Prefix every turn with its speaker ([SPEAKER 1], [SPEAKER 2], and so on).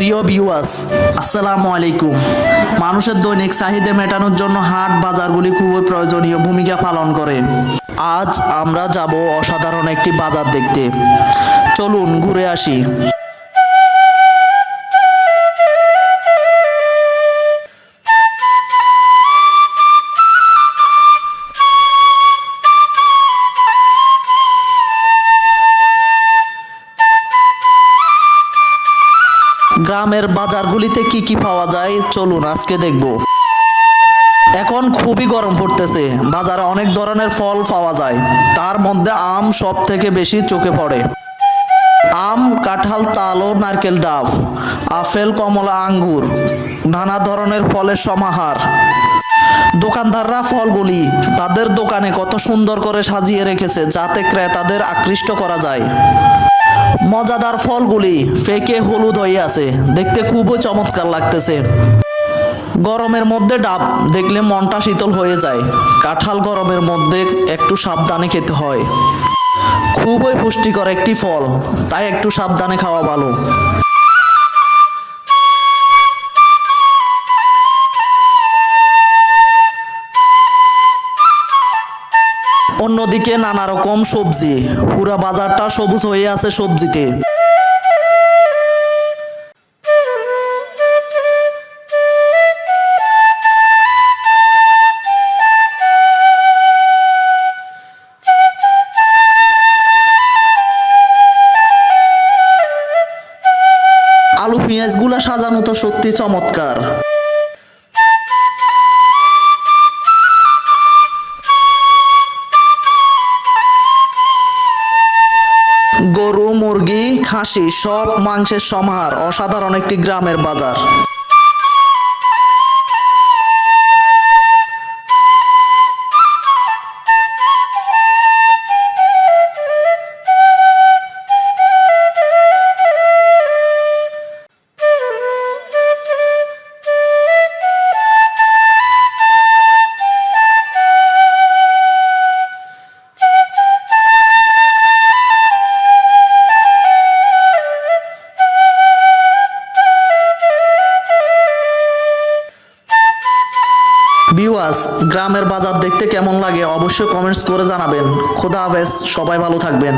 [SPEAKER 1] প্রিয় ভিউয়ার্স আসসালামু আলাইকুম। মানুষের দৈনিক চাহিদা মেটানোর জন্য হাট বাজারগুলি খুবই প্রয়োজনীয় ভূমিকা পালন করে। আজ আমরা যাব অসাধারণ একটি বাজার দেখতে। চলুন ঘুরে আসি। গ্রামের বাজারগুলিতে কি কি পাওয়া যায়? চলুন আজকে দেখব। এখন খুবই গরম পড়তেছে। বাজারে অনেক ধরনের ফল পাওয়া যায়। তার মধ্যে আম সব থেকে বেশি চোখে পড়ে। আম, কাঁঠাল, তাল ও নারকেল ডাব, আপেল, কমলা, আঙ্গুর, নানা ধরনের ফলের সমাহার। দোকানদাররা ফলগুলি তাদের দোকানে কত সুন্দর করে সাজিয়ে রেখেছে যাতে ক্রেতাদের আকৃষ্ট করা যায়। মজাদার ফলগুলি ফেকে হলুদ হয়ে আছে। দেখতে খুবই চমৎকার লাগতেছে। গরমের মধ্যে ডাব দেখলে মনটা শীতল হয়ে যায়। কাঁঠাল গরমের মধ্যে একটু সাবধানে খেতে হয়। খুবই পুষ্টিকর একটি ফল, তাই একটু সাবধানে খাওয়া ভালো। অন্যদিকে নানা রকম সবজি। পুরা বাজারটা সবুজ হয়ে আছে সবজিতে। আলু, পেঁয়াজগুলা সাজানো তো সত্যি চমৎকার। গরু মুরগি খাসি সব মাংসের সমাহার অসাধারণ একটি গ্রামের বাজার। বিওয়াস গ্রামের বাজার দেখতে কেমন লাগে অবশ্যই কমেন্টস করে জানাবেন। খোদা হাফেজ, সবাই ভালো থাকবেন।